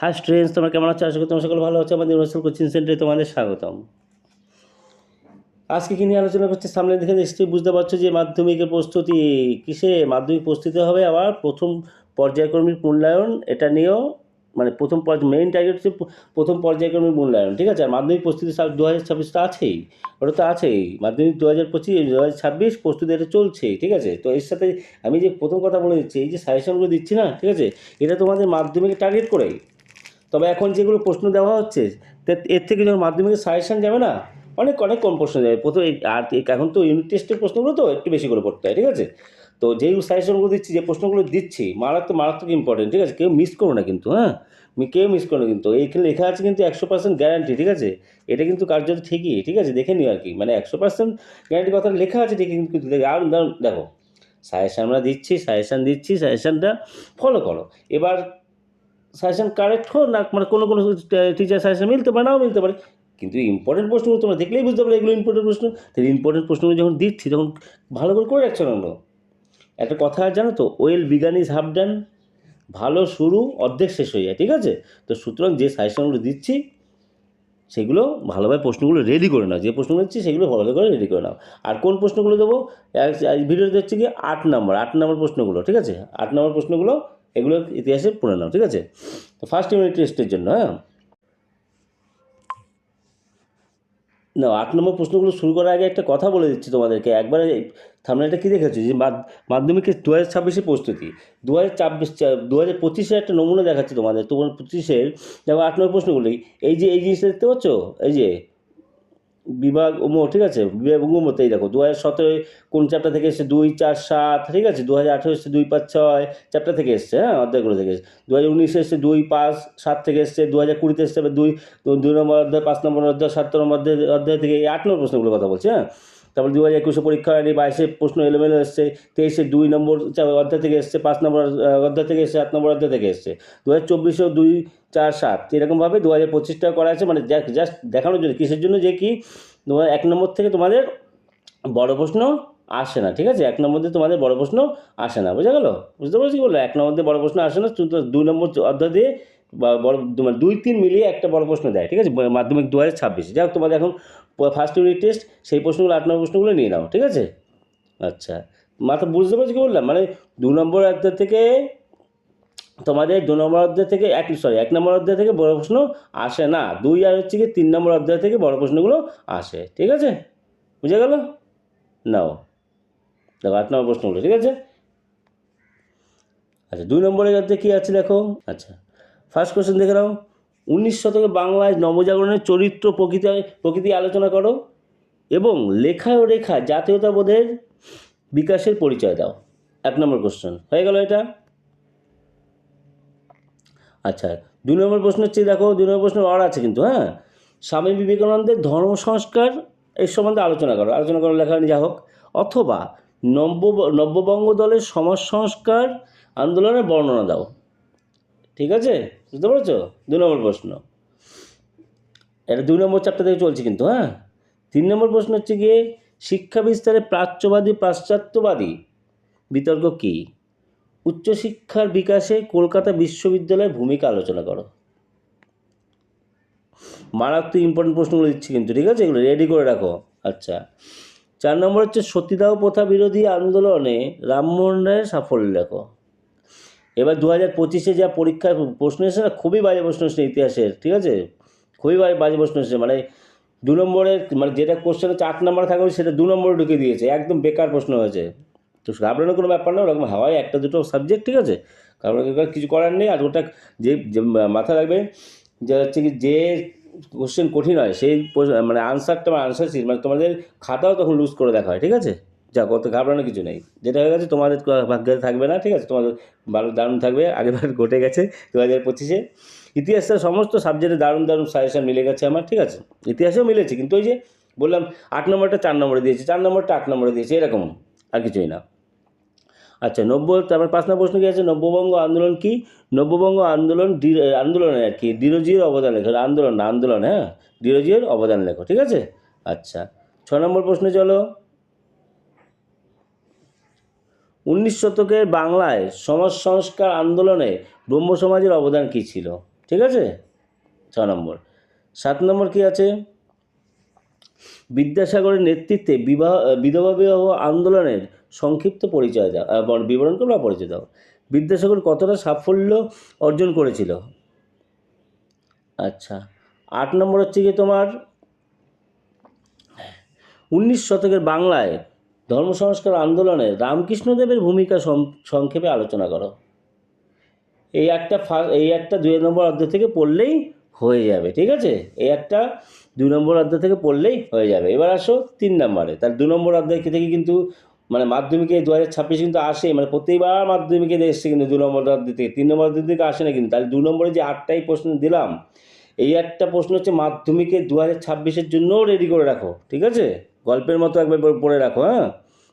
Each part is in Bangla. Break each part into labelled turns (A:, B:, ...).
A: হাই স্টুডেন্টস তোমরা কেমন আছো? আশা করি তোমার সকল ভালো আছো। আমাদের ইউনিভার্সাল কোচিং সেন্টারে তোমাদের স্বাগতম। আজকে কি নিয়ে আলোচনা করছি? সামনে দেখে নিশ্চয়ই বুঝতে পারছ যে মাধ্যমিকের প্রস্তুতি কিসে? মাধ্যমিক প্রস্তুতি হবে আবার প্রথম পর্যায়ক্রমিক মূল্যায়ন, এটা নিয়েও মানে প্রথম মেইন টার্গেট হচ্ছে প্রথম পর্যায়ক্রমিক মূল্যায়ন, ঠিক আছে? আর মাধ্যমিক প্রস্তুতি দু হাজার ছাব্বিশ তো আছেই, ওটা তো আছেই। মাধ্যমিক দু হাজার পঁচিশ দু হাজার ছাব্বিশ প্রস্তুতি এটা চলছেই ঠিক আছে? তো এর সাথে আমি যে প্রথম কথা বলে দিচ্ছি, এই যে সাজেশনগুলো দিচ্ছি না, ঠিক আছে? এটা তোমাদের মাধ্যমিকে টার্গেট করেই। তবে এখন যেগুলো প্রশ্ন দেওয়া হচ্ছে এর থেকে যখন মাধ্যমিকের সাজেশান যাবে না, অনেক অনেক কম প্রশ্ন যাবে। প্রথম আর এখন তো ইউনিট টেস্টের প্রশ্নগুলো তো একটু বেশি করে পড়তে হয়, ঠিক আছে? তো যেই সাজেশনগুলো দিচ্ছি, যে প্রশ্নগুলো দিচ্ছি, মারাত্মক মারাত্মক ইম্পর্টেন্ট ঠিক আছে? কেউ মিস করো না কিন্তু হ্যাঁ? কেউ মিস করো না কিন্তু। এইখানে লেখা আছে কিন্তু একশো পার্সেন্ট গ্যারান্টি ঠিক আছে? এটা কিন্তু কার্যত ঠিকই, ঠিক আছে? দেখে নিও আর কি। মানে একশো পার্সেন্ট গ্যারান্টি কথা লেখা আছে ঠিকই, কিন্তু আর দেখো সাজেশন আমরা দিচ্ছি সাজেশন দিচ্ছি সাজেশনটা ফলো করো। এবার সাজেশন কারেক্ট হোক না মানে কোনো কোনো টিচার সাজেশন মিলতে পারে, নাও মিলতে পারে। কিন্তু ইম্পর্টেন্ট প্রশ্নগুলো তোমরা দেখলেই বুঝতে পারবে এগুলো ইম্পর্টেন্ট প্রশ্ন। তাহলে ইম্পর্টেন্ট প্রশ্নগুলো যখন দিচ্ছি, তখন ভালো করে করে রাখছো না। একটা কথা জানো তো well begun is half done ভালো শুরু, অর্ধেক শেষ হয়ে যায় ঠিক আছে? তো সুতরাং যে সাজেশনগুলো দিচ্ছি, সেগুলো ভালোভাবে প্রশ্নগুলো রেডি করে নাও। যে প্রশ্নগুলো দিচ্ছি, সেগুলো ভালো করে রেডি করে নাও। আর কোন প্রশ্নগুলো দেবো? ভিডিওতে হচ্ছে কি, আট নম্বর আট নম্বর প্রশ্নগুলো, ঠিক আছে? আট নম্বর প্রশ্নগুলো এগুলো ইতিহাসে পড়ে নাও ঠিক আছে? তো ফার্স্ট ইউনিট টেস্টের জন্য হ্যাঁ? না আট নম্বর প্রশ্নগুলো শুরু করার আগে একটা কথা বলে দিচ্ছি তোমাদেরকে। একবারে থামনাটা কী দেখেছ? যে মাধ্যমিকের দু হাজার ছাব্বিশে প্রস্তুতি। দু হাজার ছাব্বিশ দু হাজার পঁচিশের একটা নমুনা দেখাচ্ছি তোমাদের। তোমার পঁচিশের যেমন আট নম্বর প্রশ্নগুলোই এই যে, এই জিনিসটা দেখতে পাচ্ছ? এই যে বিভাগ উমো ঠিক আছে? বিভাগ উমতে এই দেখো দু হাজার কোন চ্যাপ্টার থেকে এসছে? দুই, চার, সাত, ঠিক আছে? দু হাজার আঠেরো এসছে দুই, পাঁচ, ছয় চ্যাপ্টার থেকে এসছে হ্যাঁ? অধ্যায়গুলো থেকে এসছে। দু হাজার উনিশে এসছে দুই, পাঁচ, সাত থেকে এসছে। দু হাজার কুড়িতে এসছে দুই দুই নম্বর অধ্যায়, পাঁচ নম্বর অধ্যায়, সাত নম্বর অধ্যায় অধ্যায় থেকে এই আট নম্বর প্রশ্নগুলোর কথা বলছে হ্যাঁ? তারপর দু হাজার একুশে পরীক্ষা হয়নি, বাইশে প্রশ্ন এলোমেলো এসছে, তেইশে দুই নম্বর অধ্যায় থেকে এসছে, পাঁচ নম্বর অধ্যায় থেকে এসছে আট নম্বর অধ্যায় থেকে এসছে। দু হাজার চব্বিশেও দুই, চার, সাত, এরকমভাবে দু হাজার পঁচিশটা করা আছে মানে জাস্ট দেখানোর জন্য, কিসের জন্য যে কি তোমার এক নম্বর থেকে তোমাদের বড় প্রশ্ন আসে না, ঠিক আছে? এক নম্বর দিয়ে তোমাদের বড় প্রশ্ন আসে না, বোঝা গেল? বুঝতে পারছি কি বলল? এক নম্বর দিয়ে বড় প্রশ্ন আসে না দুই নম্বর অধ্যায় দিয়ে বড় মানে দুই, তিন মিলিয়ে একটা বড় প্রশ্ন দেয়, ঠিক আছে? মাধ্যমিক দু হাজার ছাব্বিশে। যাই হোক, তোমাদের এখন ফার্স্ট ইউনিট টেস্ট সেই প্রশ্নগুলো আট নম্বর প্রশ্নগুলো নিয়ে নাও, ঠিক আছে? আচ্ছা মাথা বুঝতে পারছি কি বললাম? মানে দু নম্বর অধ্যায় থেকে তোমাদের দু নম্বর অধ্যায় থেকে এক সরি এক নম্বর অধ্যায় থেকে বড় প্রশ্ন আসে না। দুই আর হচ্ছে কি তিন নম্বর অধ্যায় থেকে বড় প্রশ্নগুলো আসে, ঠিক আছে? বুঝে গেল? নাও, দেখো আট নম্বর প্রশ্নগুলো, ঠিক আছে? আচ্ছা দুই নম্বরের অধ্যায় কী আছে দেখো? আচ্ছা ফার্স্ট কোশ্চেন দেখে নাও। উনিশ শতকে বাংলায় নবজাগরণের চরিত্র প্রকৃতি প্রকৃতি আলোচনা করো এবং লেখা ও রেখা জাতীয়তাবোধের বিকাশের পরিচয় দাও। এক নম্বর কোশ্চেন হয়ে গেল এটা? আচ্ছা দুই নম্বর প্রশ্ন হচ্ছে, দেখো দুই নম্বর প্রশ্ন আর আছে কিন্তু হ্যাঁ? স্বামী বিবেকানন্দের ধর্ম সংস্কার এর সম্বন্ধে আলোচনা করো আলোচনা করো লেখা যা হোক অথবা নব্য, নব্যবঙ্গ দলের সমাজ সংস্কার আন্দোলনের বর্ণনা দাও। ঠিক আছে? বুঝতে পেরেছ? দু নম্বর প্রশ্ন। এটা দুই নম্বর চ্যাপ্টার থেকে চলছে কিন্তু হ্যাঁ? তিন নম্বর প্রশ্ন হচ্ছে গিয়ে, শিক্ষা বিস্তারে প্রাচ্যবাদী, পাশ্চাত্যবাদী বিতর্ক কী? উচ্চশিক্ষার বিকাশে কলকাতা বিশ্ববিদ্যালয়ের ভূমিকা আলোচনা করো। মারাত্মক ইম্পর্টেন্ট প্রশ্নগুলো দিচ্ছি কিন্তু, ঠিক আছে? এগুলো রেডি করে রাখো। আচ্ছা। চার নম্বর হচ্ছে সতীদাহ প্রথা বিরোধী আন্দোলনে রামমোহন রায়ের সাফল্য লেখো। এবার দু হাজার পঁচিশে যা পরীক্ষায় প্রশ্ন এসেছে না, খুবই বাজে প্রশ্ন এসেছে ইতিহাসের, ঠিক আছে? খুবই বাজে বাজে প্রশ্ন এসেছে মানে দু নম্বরের মানে যেটা কোশ্চেন হচ্ছে আট নম্বর থাকবে সেটা দু নম্বরে ঢুকে দিয়েছে, একদম বেকার প্রশ্ন হয়েছে। তো ঘাবড়ানোর কোনো ব্যাপার না, ওরকম হাওয়ায় একটা দুটো সাবজেক্ট ঠিক আছে? কারণ কিছু করার নেই, আর ওটা যে মাথা রাখবে, যে হচ্ছে কি যে কোশ্চেন কঠিন হয়, সেই মানে আনসারটা বা আনসার মানে তোমাদের খাতাও তখন লুজ করে দেখা হয়, ঠিক আছে? যা, কত ঘাবড়ানোর কিছু নেই। যেটা হয়ে গেছে, তোমাদের ভাগ্যে থাকবে না, ঠিক আছে? তোমাদের ভালো দারুণ থাকবে আগেবার ঘটে গেছে দু হাজার পঁচিশে। ইতিহাসের সমস্ত সাবজেক্টে দারুণ দারুণ সাজেশন মিলে গেছে আমার, ঠিক আছে? ইতিহাসেও মিলেছে, কিন্তু ওই যে বললাম, আট নম্বরটা চার নম্বরে দিয়েছে, চার নম্বরটা আট নম্বরে দিয়েছে, এরকম, আর কিছুই না। আচ্ছা নব্য, তারপর পাঁচ নম্বর প্রশ্ন কী আছে? নব্যবঙ্গ আন্দোলন কি? নব্যবঙ্গ আন্দোলন আন্দোলনে আর কি, ডিরোজির অবদান লেখো, আন্দোলন না, আন্দোলন হ্যাঁ? ডিরোজির অবদান লেখো, ঠিক আছে? আচ্ছা ছ নম্বর প্রশ্নে চলো। উনিশ শতকের বাংলায় সমাজ সংস্কার আন্দোলনে ব্রহ্ম সমাজের অবদান কী ছিল? ঠিক আছে? ছ নম্বর। সাত নম্বর কি আছে? বিদ্যাসাগরের নেতৃত্বে বিবাহ, বিধবা বিবাহ আন্দোলনের সংক্ষিপ্ত পরিচয় দাও। বিবরণ করো বা পরিচয় দাও। বিদ্যাসাগর কতটা সাফল্য অর্জন করেছিল? আচ্ছা আট নম্বর হচ্ছে কি তোমার, উনিশ শতকের বাংলায় ধর্ম সংস্কার আন্দোলনে রামকৃষ্ণদেবের ভূমিকা সংক্ষেপে আলোচনা করো। এই একটা ফা- এই একটা দুই নম্বর অধ্যায় থেকে পড়লেই হয়ে যাবে, ঠিক আছে? এই একটা দুই নম্বর অধ্যায় থেকে পড়লেই হয়ে যাবে। এবার আসো তিন নম্বরে। তার দু নম্বর অধ্যায় থেকে কিন্তু মানে মাধ্যমিকে দু হাজার ছাব্বিশে কিন্তু আসে মানে প্রত্যেকবার মাধ্যমিকে এসছে কিন্তু দু নম্বর অধ্যায় থেকে। তিন নম্বর অধ্যায় থেকে আসে না কিন্তু। তাহলে দু নম্বরে যে আটটাই প্রশ্ন দিলাম, এই একটা প্রশ্ন হচ্ছে মাধ্যমিকে দু হাজার ছাব্বিশের জন্যও রেডি করে রাখো, ঠিক আছে? গল্পের মতো একবার পড়ে- রাখো হ্যাঁ?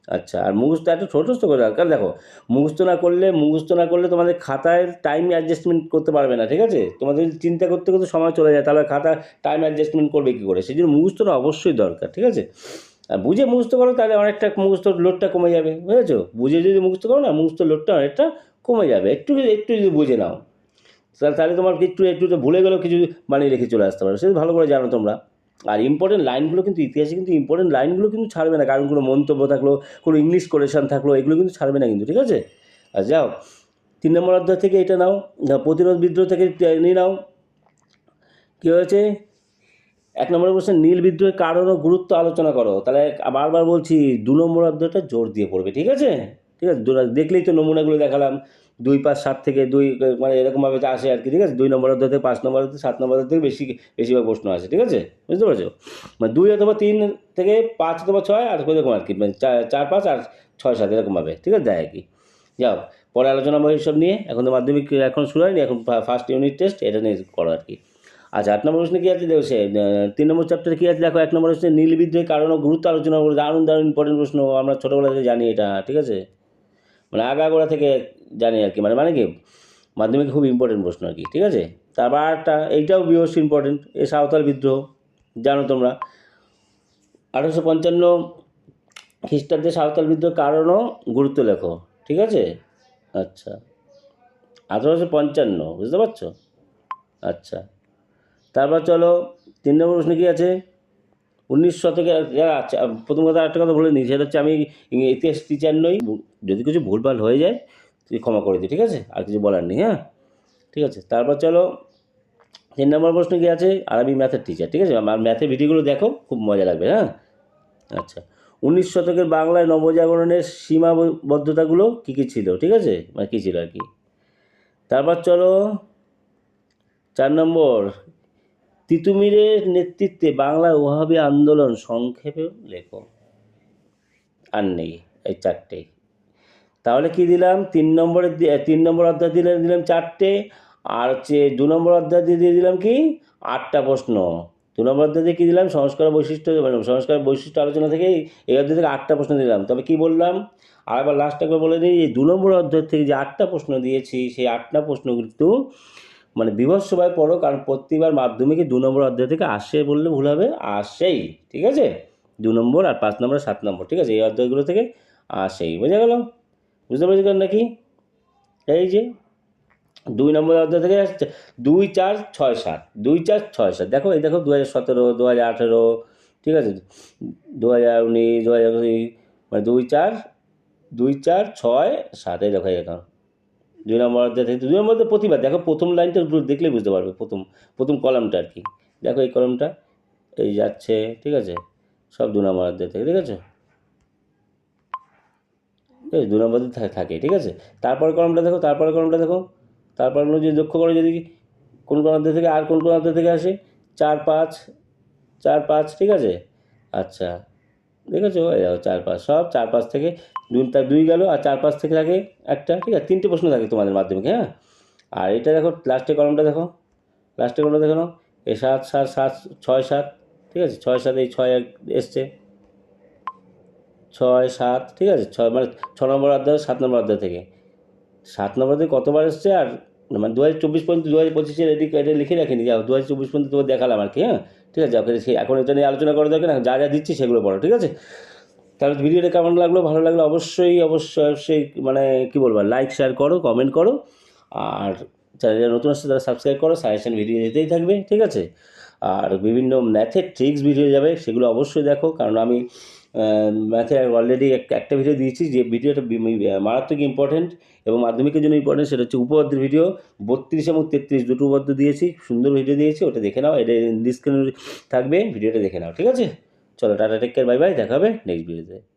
A: আচ্ছা আর মুখস্থ একটু ছোটস্থ করে রাখো। কারণ দেখো, মুখস্থ না করলে, মুখস্থ না করলে তোমাদের খাতায় টাইম অ্যাডজাস্টমেন্ট করতে পারবে না, ঠিক আছে? তোমাদের চিন্তা করতে করতে সময় চলে যায়, তাহলে খাতা টাইম অ্যাডজাস্টমেন্ট করবে কী করে? সেই জন্য মুখস্থটা অবশ্যই দরকার, ঠিক আছে? আর বুঝে মুখস্থ করো, তাহলে অনেকটা মুখস্থ লোডটা কমে যাবে, বুঝেছ? বুঝে যদি মুখস্থ করো না, মুখস্থ লোডটা অনেকটা কমে যাবে। একটু একটু যদি বুঝে নাও, তাহলে তাহলে তোমার একটু একটু ভুলে গেলেও কিছু বানিয়ে রেখে চলে আসতে পারো সেটা ভালো করে জানো তোমরা। আর ইম্পর্টেন্ট লাইনগুলো কিন্তু ইতিহাসে কিন্তু ইম্পর্টেন্ট লাইনগুলো কিন্তু ছাড়বে না। কারণ কোনো মন্তব্য থাকল, কোনো ইংলিশ কোরেশন থাকল, এগুলো কিন্তু ছাড়বে না কিন্তু, ঠিক আছে? আর যাও, তিন নম্বর অধ্যায় থেকে এটা নাও প্রতিরোধ বিদ্রোহ থেকে নিয়ে নাও। কী হয়েছে? এক নম্বর প্রশ্ন নীল বিদ্রোহের কারণ গুরুত্ব আলোচনা করো। তাহলে বারবার বলছি, দু নম্বর অধ্যায়টা জোর দিয়ে পড়বে, ঠিক আছে? ঠিক আছে দেখলেই তো নমুনাগুলো দেখালাম। দুই পাঁচ সাত থেকে দুই মানে এরকমভাবে আসে আর কি, ঠিক আছে? দুই নম্বর অধ্যায় থেকে পাঁচ নম্বর অধ্যায়, সাত নম্বর থেকে বেশি, বেশিরভাগ প্রশ্ন আসে, ঠিক আছে? বুঝতে পারছ? মানে দুই অথবা তিন থেকে পাঁচ অথবা ছয়, আর এরকম আর কি মানে চার পাঁচ আর ছয় সাত, এরকমভাবে, ঠিক আছে? দেয় আর কি। যাও পরে আলোচনা হবে এইসব নিয়ে। এখন তো মাধ্যমিক এখন শুরু হয়নি, এখন ফার্স্ট ইউনিট টেস্ট এটা নিয়ে করো আর কি। আচ্ছা আট নম্বর প্রশ্নে কী আছে? দেখো সে তিন নম্বর চ্যাপ্টারে কী আছে? দেখো, এক নম্বর হচ্ছে নীল বিদ্রোহের কারণ ও গুরুত্ব আলোচনা করব দারুণ দারুণ ইম্পর্টেন্ট প্রশ্ন, আমরা ছোটোবেলা থেকে জানি এটা, ঠিক আছে? মানে আগাগোড়া থেকে জানি আর কি মানে মানে কি, মাধ্যমিকে খুব ইম্পর্টেন্ট প্রশ্ন আর কি, ঠিক আছে? তারপর আরেকটা এইটাও বিহস ইম্পর্টেন্ট এ সাঁওতাল বিদ্রোহ, জানো তোমরা। আঠারোশো পঞ্চান্ন খ্রিস্টাব্দে সাঁওতাল বিদ্রোহ কারণও গুরুত্ব লেখো, ঠিক আছে? আচ্ছা আঠারোশো পঞ্চান্ন, বুঝতে পারছ? আচ্ছা তারপর চলো, তিন নম্বর প্রশ্ন কী আছে? উনিশ শতকে আচ্ছা প্রথম কথা একটা কথা বলে নিই, সেটা হচ্ছে আমি ইতিহাস টিচার নই, যদি কিছু ভুলভাল হয়ে যায় ক্ষমা করে দিই ঠিক আছে? আর কিছু বলার নেই হ্যাঁ? ঠিক আছে, তারপর চলো, তিন নম্বর প্রশ্ন কী আছে? আরবি ম্যাথের টিচার ঠিক আছে? আমার ম্যাথের ভিডিওগুলো দেখো, খুব মজা লাগবে হ্যাঁ? আচ্ছা উনিশ শতকের বাংলায় নবজাগরণের সীমাবদ্ধতাগুলো কী কী ছিল, ঠিক আছে? মানে কী ছিল আর কি? তারপর চলো, চার নম্বর, তিতুমিরের নেতৃত্বে বাংলা ওহাবি আন্দোলন সংক্ষেপে লেখো। আর নেই, এই চারটেই। তাহলে কি দিলাম? তিন নম্বরের তিন নম্বর অধ্যায় দিলে, দিলাম চারটে। আর হচ্ছে দু নম্বর অধ্যায় দিয়ে দিয়ে দিলাম কি? আটটা প্রশ্ন। দু নম্বর অধ্যায় দিয়ে কী দিলাম? সংস্কার বৈশিষ্ট্য মানে সংস্কার বৈশিষ্ট্য আলোচনা থেকে এই অধ্যায় থেকে আটটা প্রশ্ন দিলাম। তবে কি বললাম? আর একবার লাস্ট একবার বলে দিই, এই দু নম্বর অধ্যায় থেকে যে আটটা প্রশ্ন দিয়েছি, সেই আটটা প্রশ্ন কিন্তু মানে বিভৎসভাবে পড়ো, কারণ প্রতিবার মাধ্যমিকে দু নম্বর অধ্যায় থেকে আসে বললে ভুল হবে, আসেই। ঠিক আছে? দু নম্বর আর পাঁচ নম্বর, সাত নম্বর। ঠিক আছে? এই অধ্যায়গুলো থেকে আসেই। বোঝা গেল? বুঝতে পেরেছি নাকি? এই যে দুই নম্বর অধ্যায় থেকে আসছে, দুই চার ছয় সাত, দুই চার ছয় সাত। দেখো, এই দেখো দু হাজার সতেরো দু হাজার আঠেরো, ঠিক আছে? দু হাজার উনিশ দু হাজার কুড়ি মানে দুই চার দুই চার ছয় সাত, এই দেখো দেখো। দুই নম্বর অধ্যায় থেকে, দুই নম্বর প্রতিবার, দেখো, প্রথম লাইনটা দেখলেই বুঝতে পারবে, প্রথম প্রথম কলামটা আর কি। দেখো, এই কলমটা, এই যাচ্ছে, ঠিক আছে? সব দু নম্বর অধ্যায় থেকে, ঠিক আছে? ঠিক আছে দু নম্বর অধ্যায় থা- থাকে, ঠিক আছে? তারপরে কলমটা দেখো তারপরে কলমটা দেখো, তারপর যদি লক্ষ্য করো যদি কোন কোন থেকে আর কোন কোন অধ্যায় থেকে আসে, চার পাঁচ চার পাঁচ, ঠিক আছে? আচ্ছা দেখেছ? এই দেখো, চার পাঁচ, সব চার পাঁচ থেকে দুই তার দুই গেল, আর চার পাঁচ থেকে থাকে একটা, ঠিক আছে? তিনটে প্রশ্ন থাকে তোমাদের মাধ্যমিকে হ্যাঁ? আর এটা দেখো লাস্টে কলমটা দেখো লাস্টে কলমটা দেখো এই সাত সাত সাত, ছয়, সাত, ঠিক আছে? ছয়, সাত, এই ছয় এক এসছে ছয়, সাত, ঠিক আছে? ছয় মানে ছ নম্বর অধ্যায়, সাত নম্বর অধ্যায় থেকে। সাত নম্বর থেকে কতবার এসছে? আর মানে দু হাজার চব্বিশ পর্যন্ত দু হাজার পঁচিশে রেডি এটা লিখে রাখিনি। যাও দু হাজার চব্বিশ পর্যন্ত তোমার দেখালাম আর কি হ্যাঁ? ঠিক আছে? এখন এটা নিয়ে আলোচনা করা দরকার না, যা যা দিচ্ছি সেগুলো পড়ো, ঠিক আছে? তাহলে ভিডিওটা কেমন লাগল? ভালো লাগল অবশ্যই অবশ্যই অবশ্যই মানে কী বলব লাইক শেয়ার করো কমেন্ট করো। আর চ্যানেলে নতুন আসছে, তারা সাবস্ক্রাইব করো সাজেশন ভিডিও যেতেই থাকবে, ঠিক আছে? আর বিভিন্ন ম্যাথের ট্রিক্স ভিডিও যাবে, সেগুলো অবশ্যই দেখো। কারণ আমি ম্যাথে অলরেডি একটা ভিডিও দিয়েছি যে ভিডিওটা মারাত্মক ইম্পর্টেন্ট এবং মাধ্যমিকের জন্য ইম্পর্টেন্ট সেটা হচ্ছে উপপাদ্যের ভিডিও বত্রিশ এবং তেত্রিশ দুটো উপপাদ্য দিয়েছি, সুন্দর ভিডিও দিয়েছি, ওটা দেখে নাও, এটা ডিসক্রিপশনে থাকবে ভিডিওটা দেখে নাও, ঠিক আছে? চলো, tata take care bye bye দেখা হবে নেক্সট ভিডিওতে